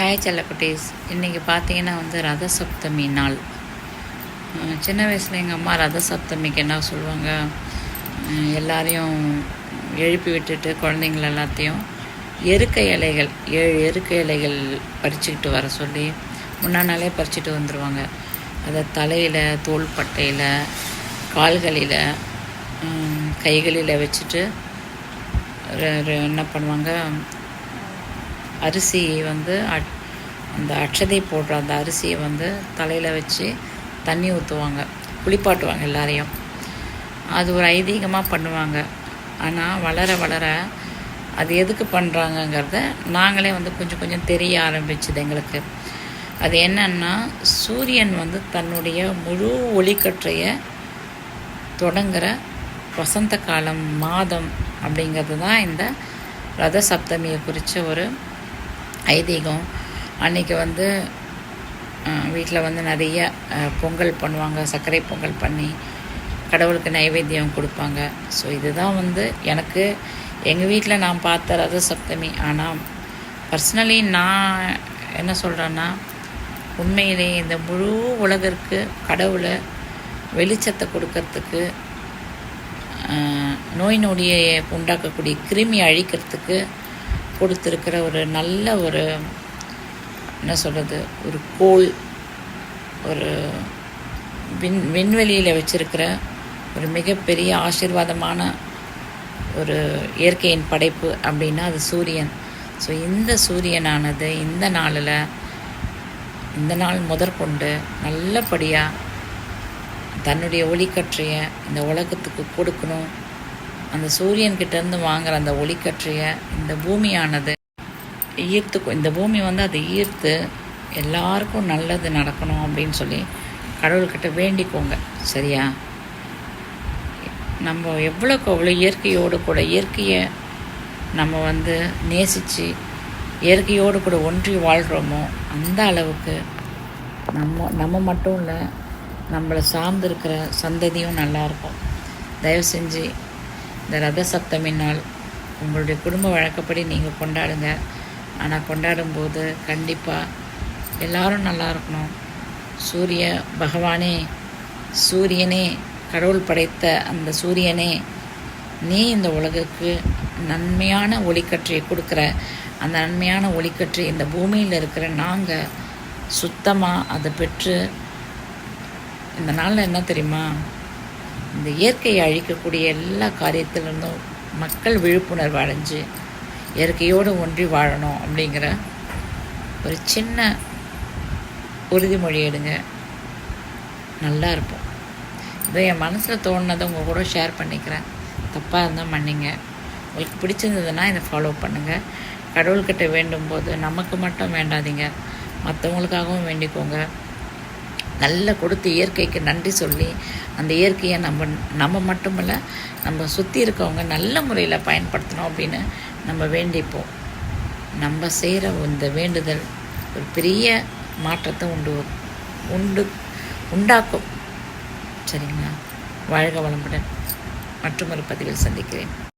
Hi செல்லக்குட்டீஸ் இன்றைக்கி பார்த்தீங்கன்னா வந்து ரத சப்தமி நாள் சின்ன வயசில் எங்கள் அம்மா ரத சப்தமிக்கு என்ன சொல்லுவாங்க? எல்லாரையும் எழுப்பி விட்டுட்டு குழந்தைங்கள எல்லாத்தையும் எருக்க இலைகள் ஏழு எருக்க இலைகள் பறிச்சுக்கிட்டு வர சொல்லி முன்னா நாளே பறிச்சுட்டு வந்துடுவாங்க அதை தலையில் தோள்பட்டையில் கால்களில் கைகளில் வச்சுட்டு என்ன பண்ணுவாங்க? அரிசி வந்து அட்- அந்த அட்சதை போடுற அந்த அரிசியை வந்து தலையில் வச்சு தண்ணி ஊற்றுவாங்க குளிப்பாட்டுவாங்க எல்லாரையும். அது ஒரு ஐதீகமாக பண்ணுவாங்க. ஆனால் வளர வளர அது எதுக்கு பண்ணுறாங்கங்கிறத நாங்களே வந்து கொஞ்சம் கொஞ்சம் தெரிய ஆரம்பிச்சுது எங்களுக்கு. அது என்னன்னா சூரியன் வந்து தன்னுடைய முழு ஒளிக்கற்றையை தொடங்குகிற வசந்த காலம் மாதம் அப்படிங்கிறது தான் இந்த ரத சப்தமியை குறித்த ஒரு ஐதீகம். அன்றைக்கி வந்து வீட்டில் வந்து நிறைய பொங்கல் பண்ணுவாங்க. சர்க்கரை பொங்கல் பண்ணி கடவுளுக்கு நைவேத்தியம் கொடுப்பாங்க. ஸோ இதுதான் வந்து எனக்கு எங்கள் வீட்டில் நான் பார்த்த ரத சப்தமி ஆனால் பர்சனலி நான் என்ன சொல்கிறேன்னா உண்மையிலே இந்த முழு உலகிற்கு கடவுளை வெளிச்சத்தை கொடுக்கறதுக்கு நோய் நொடியை உண்டாக்கக்கூடிய கிருமி அழிக்கிறதுக்கு கொடுத்துருக்கிற ஒரு நல்ல ஒரு என்ன சொல்கிறது ஒரு கோள் ஒரு விண் விண்வெளியில் வச்சுருக்கிற ஒரு மிகப்பெரிய ஆசீர்வாதமான ஒரு இயற்கையின் படைப்பு அப்படின்னா அது சூரியன். ஸோ இந்த சூரியனானது இந்த நாளில் இந்த நாள் முதற்கொண்டு நல்லபடியாக தன்னுடைய ஒளிக்கற்றையை இந்த உலகத்துக்கு கொடுக்கணும். அந்த சூரியன்கிட்டேருந்து வாங்குற அந்த ஒளிக்கற்றைய இந்த பூமியானது ஈர்த்து இந்த பூமி வந்து அதை ஈர்த்து எல்லாருக்கும் நல்லது நடக்கணும் அப்படின்னு சொல்லி கடவுள்கிட்ட வேண்டிக்கோங்க. சரியா? நம்ம எவ்வளோக்கு அவ்வளோ இயற்கையோடு கூட இயற்கையை நம்ம வந்து நேசித்து இயற்கையோடு கூட ஒன்றி வாழ்கிறோமோ அந்த அளவுக்கு நம்ம நம்ம மட்டும் இல்லை நம்மளை சார்ந்து இருக்கிற சந்ததியும் நல்லாயிருக்கும் தயவு செஞ்சு இந்த ரத சப்தமி நாள் உங்களுடைய குடும்ப வழக்கப்படி நீங்கள் கொண்டாடுங்க. ஆனால் கொண்டாடும்போது கண்டிப்பாக எல்லாரும் நல்லா இருக்கணும். சூரிய பகவானே சூரியனே கடவுள் படைத்த அந்த சூரியனே நீ இந்த உலகுக்கு நன்மையான ஒளிக்கற்றையை கொடுக்குற. அந்த நன்மையான ஒளிக்கற்றை இந்த பூமியில் இருக்கிற நாங்கள் சுத்தமாக அதை பெற்று இந்த நாளில் என்ன தெரியுமா? இந்த இயற்கையை அழிக்கக்கூடிய எல்லா காரியத்திலிருந்தும் மக்கள் விழிப்புணர்வு அடைஞ்சு இயற்கையோடு ஒன்றி வாழணும் அப்படிங்கிற ஒரு சின்ன உறுதிமொழி எடுங்க. நல்லா இருப்போம். இதை என் மனசில் தோணுனதை உங்கள் கூட ஷேர் பண்ணிக்கிறேன். தப்பாக இருந்தால் மன்னிங்க. உங்களுக்கு பிடிச்சிருந்ததுன்னா இதை ஃபாலோ பண்ணுங்கள் கடவுள்கிட்ட வேண்டும் போது நமக்கு மட்டும் வேண்டாதீங்க. மற்றவங்களுக்காகவும் வேண்டிக்கோங்க. நல்ல கொடுத்து இயற்கைக்கு நன்றி சொல்லி அந்த இயற்கையை நம்ம நம்ம மட்டுமல்ல நம்ம சுற்றி இருக்கவங்க நல்ல முறையில் பயன்படுத்தணும் அப்படின்னு நம்ம வேண்டிப்போம். நம்ம செய்கிற இந்த வேண்டுதல் ஒரு பெரிய மாற்றத்தை உண்டு உண்டு உண்டாக்கும். சரிங்களா? வாழ்க வளமுடன். ஒரு பதிவில் சந்திக்கிறேன்.